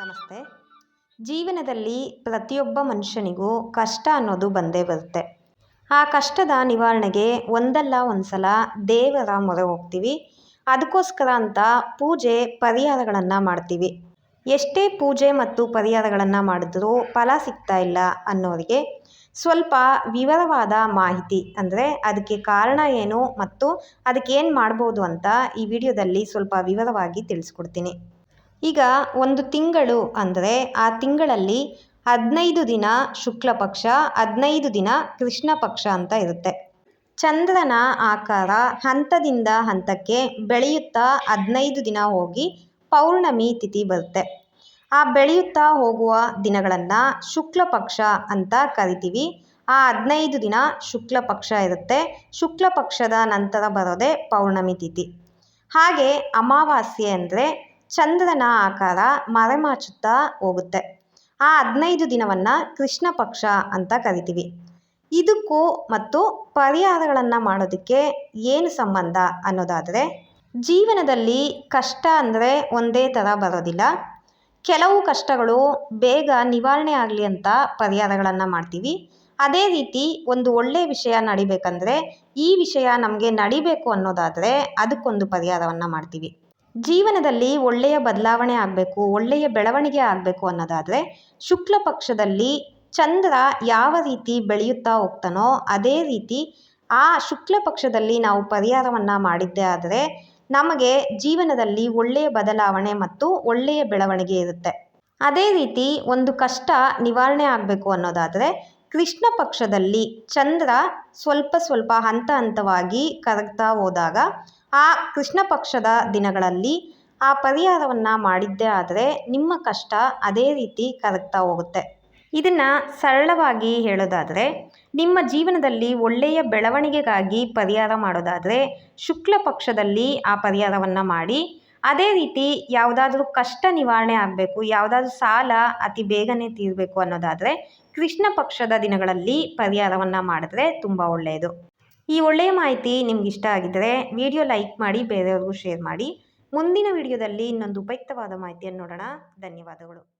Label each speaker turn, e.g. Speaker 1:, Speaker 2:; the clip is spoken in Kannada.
Speaker 1: ನಮಸ್ತೆ. ಜೀವನದಲ್ಲಿ ಪ್ರತಿಯೊಬ್ಬ ಮನುಷ್ಯನಿಗೂ ಕಷ್ಟ ಅನ್ನೋದು ಬಂದೇ ಬರುತ್ತೆ. ಆ ಕಷ್ಟದ ನಿವಾರಣೆಗೆ ಒಂದಲ್ಲ ಒಂದು ಸಲ ದೇವರ ಮೊರೆ ಹೋಗ್ತೀವಿ. ಅದಕ್ಕೋಸ್ಕರ ಅಂತ ಪೂಜೆ ಪರಿಹಾರಗಳನ್ನು ಮಾಡ್ತೀವಿ. ಎಷ್ಟೇ ಪೂಜೆ ಮತ್ತು ಪರಿಹಾರಗಳನ್ನು ಮಾಡಿದ್ರೂ ಫಲ ಸಿಗ್ತಾ ಇಲ್ಲ ಅನ್ನೋರಿಗೆ ಸ್ವಲ್ಪ ವಿವರವಾದ ಮಾಹಿತಿ ಅಂದರೆ ಅದಕ್ಕೆ ಕಾರಣ ಏನು ಮತ್ತು ಅದಕ್ಕೆ ಏನು ಮಾಡ್ಬೋದು ಅಂತ ಈ ವಿಡಿಯೋದಲ್ಲಿ ಸ್ವಲ್ಪ ವಿವರವಾಗಿ ತಿಳಿಸ್ಕೊಡ್ತೀನಿ. ಈಗ ಒಂದು ತಿಂಗಳು ಅಂದರೆ ಆ ತಿಂಗಳಲ್ಲಿ ಹದಿನೈದು ದಿನ ಶುಕ್ಲ ಪಕ್ಷ, ಹದಿನೈದು ದಿನ ಕೃಷ್ಣ ಪಕ್ಷ ಅಂತ ಇರುತ್ತೆ. ಚಂದ್ರನ ಆಕಾರ ಹಂತದಿಂದ ಹಂತಕ್ಕೆ ಬೆಳೆಯುತ್ತಾ ಹದಿನೈದು ದಿನ ಹೋಗಿ ಪೌರ್ಣಮಿ ತಿಥಿ ಬರುತ್ತೆ. ಆ ಬೆಳೆಯುತ್ತಾ ಹೋಗುವ ದಿನಗಳನ್ನು ಶುಕ್ಲ ಪಕ್ಷ ಅಂತ ಕರಿತೀವಿ. ಆ ಹದಿನೈದು ದಿನ ಶುಕ್ಲ ಪಕ್ಷ ಇರುತ್ತೆ. ಶುಕ್ಲ ಪಕ್ಷದ ನಂತರ ಬರೋದೇ ಪೌರ್ಣಮಿ ತಿಥಿ. ಹಾಗೆ ಅಮಾವಾಸ್ಯೆ ಅಂದರೆ ಚಂದ್ರನ ಆಕಾರ ಮರೆಮಾಚುತ್ತಾ ಹೋಗುತ್ತೆ. ಆ ಹದಿನೈದು ದಿನವನ್ನು ಕೃಷ್ಣ ಪಕ್ಷ ಅಂತ ಕರಿತೀವಿ. ಇದಕ್ಕೂ ಮತ್ತು ಪರಿಹಾರಗಳನ್ನು ಮಾಡೋದಕ್ಕೆ ಏನು ಸಂಬಂಧ ಅನ್ನೋದಾದರೆ, ಜೀವನದಲ್ಲಿ ಕಷ್ಟ ಅಂದರೆ ಒಂದೇ ಥರ ಬರೋದಿಲ್ಲ. ಕೆಲವು ಕಷ್ಟಗಳು ಬೇಗ ನಿವಾರಣೆ ಆಗಲಿ ಅಂತ ಪರಿಹಾರಗಳನ್ನು ಮಾಡ್ತೀವಿ. ಅದೇ ರೀತಿ ಒಂದು ಒಳ್ಳೆಯ ವಿಷಯ ನಡಿಬೇಕಂದ್ರೆ, ಈ ವಿಷಯ ನಮಗೆ ನಡಿಬೇಕು ಅನ್ನೋದಾದರೆ ಅದಕ್ಕೊಂದು ಪರಿಹಾರವನ್ನು ಮಾಡ್ತೀವಿ. ಜೀವನದಲ್ಲಿ ಒಳ್ಳೆಯ ಬದಲಾವಣೆ ಆಗಬೇಕು, ಒಳ್ಳೆಯ ಬೆಳವಣಿಗೆ ಆಗಬೇಕು ಅನ್ನೋದಾದರೆ ಶುಕ್ಲ ಪಕ್ಷದಲ್ಲಿ ಚಂದ್ರ ಯಾವ ರೀತಿ ಬೆಳೆಯುತ್ತಾ ಹೋಗ್ತಾನೋ ಅದೇ ರೀತಿ ಆ ಶುಕ್ಲ ಪಕ್ಷದಲ್ಲಿ ನಾವು ಪರಿಹಾರವನ್ನು ಮಾಡಿದ್ದೇ ಆದರೆ ನಮಗೆ ಜೀವನದಲ್ಲಿ ಒಳ್ಳೆಯ ಬದಲಾವಣೆ ಮತ್ತು ಒಳ್ಳೆಯ ಬೆಳವಣಿಗೆ ಇರುತ್ತೆ. ಅದೇ ರೀತಿ ಒಂದು ಕಷ್ಟ ನಿವಾರಣೆ ಆಗಬೇಕು ಅನ್ನೋದಾದರೆ ಕೃಷ್ಣ ಪಕ್ಷದಲ್ಲಿ ಚಂದ್ರ ಸ್ವಲ್ಪ ಸ್ವಲ್ಪ ಹಂತ ಹಂತವಾಗಿ ಕರಗ್ತಾ ಹೋದಾಗ ಆ ಕೃಷ್ಣ ಪಕ್ಷದ ದಿನಗಳಲ್ಲಿ ಆ ಪರಿಹಾರವನ್ನು ಮಾಡಿದ್ದೇ ಆದರೆ ನಿಮ್ಮ ಕಷ್ಟ ಅದೇ ರೀತಿ ಕರಗ್ತಾ ಹೋಗುತ್ತೆ. ಇದನ್ನು ಸರಳವಾಗಿ ಹೇಳೋದಾದರೆ, ನಿಮ್ಮ ಜೀವನದಲ್ಲಿ ಒಳ್ಳೆಯ ಬೆಳವಣಿಗೆಗಾಗಿ ಪರಿಹಾರ ಮಾಡೋದಾದರೆ, ಶುಕ್ಲ ಪಕ್ಷದಲ್ಲಿ ಆ ಪರಿಹಾರವನ್ನು ಮಾಡಿ, ಅದೇ ರೀತಿ ಯಾವುದಾದ್ರೂ ಕಷ್ಟ ನಿವಾರಣೆ ಆಗಬೇಕು, ಯಾವುದಾದ್ರೂ ಸಾಲ ಅತಿ ಬೇಗನೆ ತೀರಬೇಕು ಅನ್ನೋದಾದರೆ, ಕೃಷ್ಣ ಪಕ್ಷದ ದಿನಗಳಲ್ಲಿ ಪರಿಹಾರವನ್ನು ಮಾಡಿದ್ರೆ ತುಂಬ ಒಳ್ಳೆಯದು. ಈ ಒಳ್ಳೆಯ ಮಾಹಿತಿ ನಿಮ್ಗೆ ಇಷ್ಟ ಆಗಿದ್ದರೆ ವಿಡಿಯೋ ಲೈಕ್ ಮಾಡಿ, ಬೇರೆಯವ್ರಿಗೂ ಶೇರ್ ಮಾಡಿ. ಮುಂದಿನ ವಿಡಿಯೋದಲ್ಲಿ ಇನ್ನೊಂದು ಉಪಯುಕ್ತವಾದ ಮಾಹಿತಿಯನ್ನು ನೋಡೋಣ. ಧನ್ಯವಾದಗಳು.